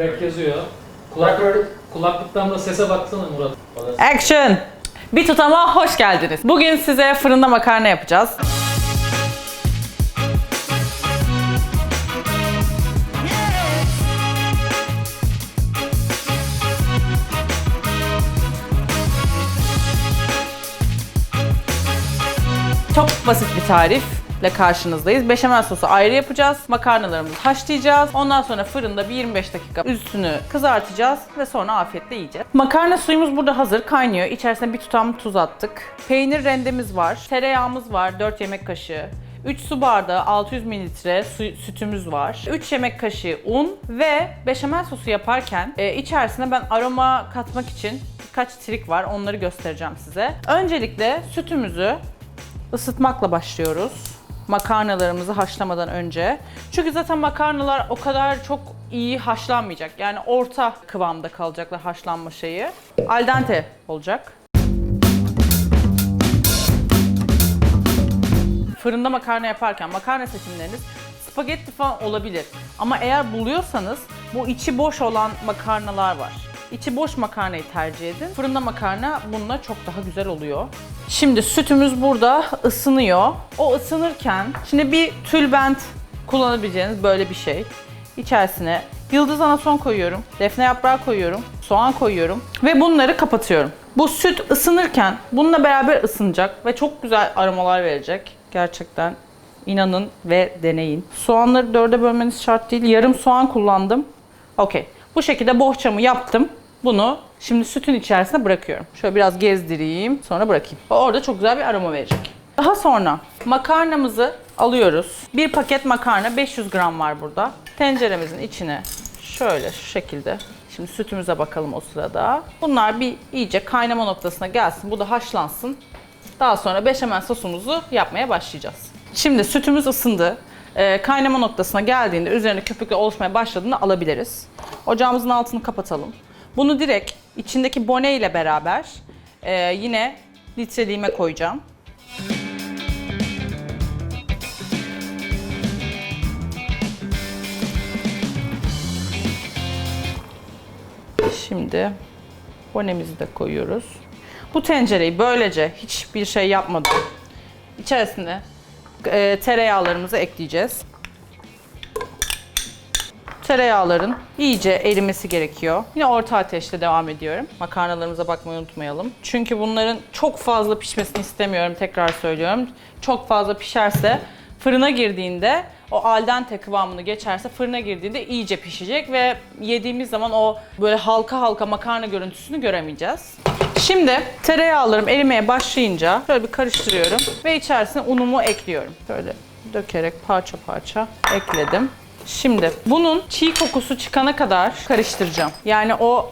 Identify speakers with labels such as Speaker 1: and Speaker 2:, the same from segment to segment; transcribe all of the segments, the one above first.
Speaker 1: Rap yazıyor. Kulak, kulaklıktan da sese baksana Murat.
Speaker 2: Action! Bir tutama hoş geldiniz. Bugün size fırında makarna yapacağız. Çok basit bir tarifle karşınızdayız. Beşamel sosu ayrı yapacağız. Makarnalarımızı haşlayacağız. Ondan sonra fırında bir 25 dakika üstünü kızartacağız ve sonra afiyetle yiyeceğiz. Makarna suyumuz burada hazır kaynıyor. İçerisine bir tutam tuz attık. Peynir rendemiz var. Tereyağımız var 4 yemek kaşığı. 3 su bardağı 600 mililitre sütümüz var. 3 yemek kaşığı un ve beşamel sosu yaparken e, içerisine ben aroma katmak için birkaç trik var. Onları göstereceğim size. Öncelikle sütümüzü ısıtmakla başlıyoruz. Makarnalarımızı haşlamadan önce. Çünkü zaten makarnalar o kadar çok iyi haşlanmayacak. Yani orta kıvamda kalacaklar haşlanma şeyi. Al dente olacak. Fırında makarna yaparken makarna seçimleriniz spagetti falan olabilir. Ama eğer buluyorsanız bu içi boş olan makarnalar var. İçi boş makarnayı tercih edin. Fırında makarna bununla çok daha güzel oluyor. Şimdi sütümüz burada ısınıyor. O ısınırken şimdi bir tülbent kullanabileceğiniz böyle bir şey. İçerisine yıldız anason koyuyorum, defne yaprağı koyuyorum, soğan koyuyorum ve bunları kapatıyorum. Bu süt ısınırken bununla beraber ısınacak ve çok güzel aromalar verecek. Gerçekten inanın ve deneyin. Soğanları dörde bölmeniz şart değil. Yarım soğan kullandım. Okey. Bu şekilde bohçamı yaptım. Bunu şimdi sütün içerisine bırakıyorum. Şöyle biraz gezdireyim, sonra bırakayım. Orada çok güzel bir aroma verecek. Daha sonra makarnamızı alıyoruz. Bir paket makarna 500 gram var burada. Tenceremizin içine şöyle şu şekilde. Şimdi sütümüze bakalım o sırada. Bunlar bir iyice kaynama noktasına gelsin. Bu da haşlansın. Daha sonra beşamel sosumuzu yapmaya başlayacağız. Şimdi sütümüz ısındı. Ee, kaynama noktasına geldiğinde üzerine köpükler oluşmaya başladığında alabiliriz. Ocağımızın altını kapatalım. Bunu direkt içindeki bone ile beraber e, yine litreliğime koyacağım. Şimdi bonemizi de koyuyoruz. Bu tencereyi böylece hiçbir şey yapmadan içerisine e, tereyağlarımızı ekleyeceğiz. Tereyağların iyice erimesi gerekiyor. Yine orta ateşte devam ediyorum. Makarnalarımıza bakmayı unutmayalım. Çünkü bunların çok fazla pişmesini istemiyorum tekrar söylüyorum. Çok fazla pişerse fırına girdiğinde o al dente kıvamını geçerse fırına girdiğinde iyice pişecek ve yediğimiz zaman o böyle halka halka makarna görüntüsünü göremeyeceğiz. Şimdi tereyağlarım erimeye başlayınca şöyle bir karıştırıyorum ve içerisine unumu ekliyorum. Böyle dökerek parça parça ekledim. Şimdi bunun çiğ kokusu çıkana kadar karıştıracağım. Yani o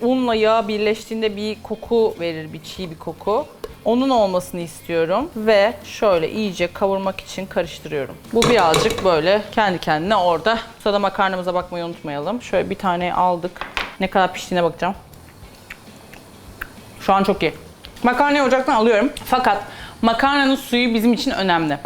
Speaker 2: unla yağ birleştiğinde bir koku verir, bir çiğ bir koku. Onun olmasını istiyorum ve şöyle iyice kavurmak için karıştırıyorum. Bu birazcık böyle kendi kendine orada. Sırada makarnamıza bakmayı unutmayalım. Şöyle bir tane aldık. Ne kadar piştiğine bakacağım. Şu an çok iyi. Makarnayı ocaktan alıyorum. Fakat makarnanın suyu bizim için önemli.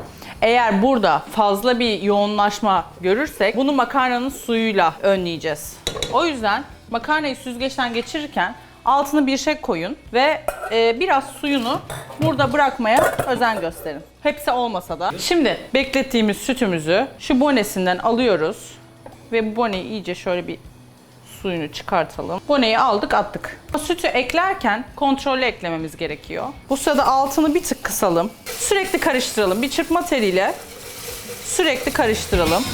Speaker 2: Eğer burada fazla bir yoğunlaşma görürsek bunu makarnanın suyuyla önleyeceğiz. O yüzden makarnayı süzgeçten geçirirken altını bir şey koyun ve e, biraz suyunu burada bırakmaya özen gösterin. Hepsi olmasa da. Şimdi beklettiğimiz sütümüzü şu bonesinden alıyoruz ve bu boneyi iyice şöyle bir suyunu çıkartalım. Boneyi aldık attık. Sütü eklerken kontrollü eklememiz gerekiyor. Bu sırada altını bir tık kısalım. Sürekli karıştıralım. Bir çırpma teliyle sürekli karıştıralım.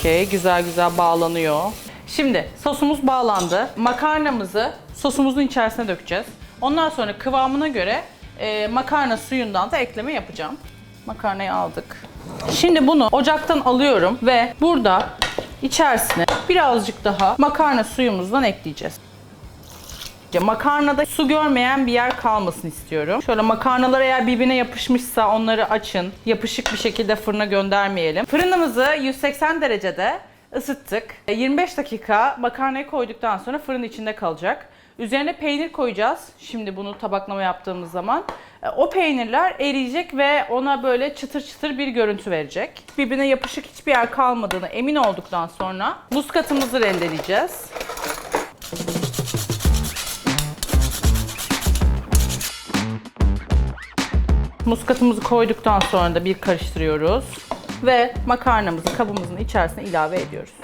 Speaker 2: Okey, güzel güzel bağlanıyor. Şimdi sosumuz bağlandı. Makarnamızı sosumuzun içerisine dökeceğiz. Ondan sonra kıvamına göre e, makarna suyundan da ekleme yapacağım. Makarnayı aldık. Şimdi bunu ocaktan alıyorum ve burada içerisine birazcık daha makarna suyumuzdan ekleyeceğiz. Makarnada su görmeyen bir yer kalmasın istiyorum. Şöyle makarnalar eğer birbirine yapışmışsa onları açın. Yapışık bir şekilde fırına göndermeyelim. Fırınımızı 180 derecede ısıttık. 25 dakika makarnayı koyduktan sonra fırın içinde kalacak. Üzerine peynir koyacağız. Şimdi bunu tabaklama yaptığımız zaman. E, O peynirler eriyecek ve ona böyle çıtır çıtır bir görüntü verecek. Birbirine yapışık hiçbir yer kalmadığını emin olduktan sonra muskatımızı rendeleyeceğiz. Muskatımızı koyduktan sonra da bir karıştırıyoruz ve makarnamızı kabımızın içerisine ilave ediyoruz.